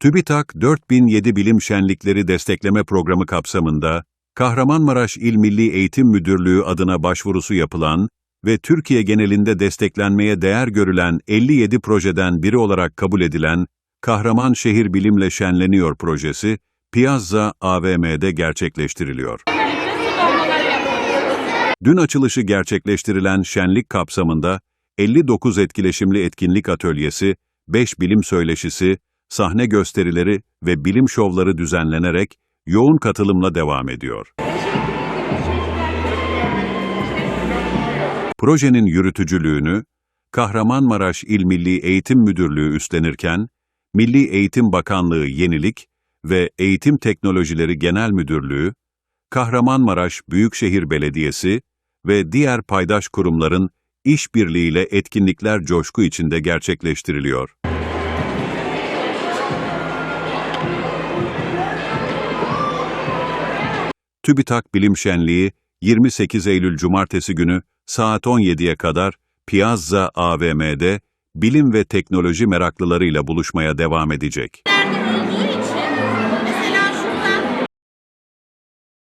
TÜBİTAK 4007 Bilim Şenlikleri Destekleme Programı kapsamında Kahramanmaraş İl Milli Eğitim Müdürlüğü adına başvurusu yapılan ve Türkiye genelinde desteklenmeye değer görülen 57 projeden biri olarak kabul edilen Kahraman Şehir Bilimle Şenleniyor projesi Piazza AVM'de gerçekleştiriliyor. Dün açılışı gerçekleştirilen şenlik kapsamında 59 etkileşimli etkinlik atölyesi, 5 bilim söyleşisi, sahne gösterileri ve bilim şovları düzenlenerek yoğun katılımla devam ediyor. Projenin yürütücülüğünü Kahramanmaraş İl Milli Eğitim Müdürlüğü üstlenirken, Milli Eğitim Bakanlığı Yenilik ve Eğitim Teknolojileri Genel Müdürlüğü, Kahramanmaraş Büyükşehir Belediyesi ve diğer paydaş kurumların işbirliğiyle etkinlikler coşku içinde gerçekleştiriliyor. TÜBİTAK Bilim Şenliği 28 Eylül Cumartesi günü saat 17'ye kadar Piazza AVM'de bilim ve teknoloji meraklılarıyla buluşmaya devam edecek.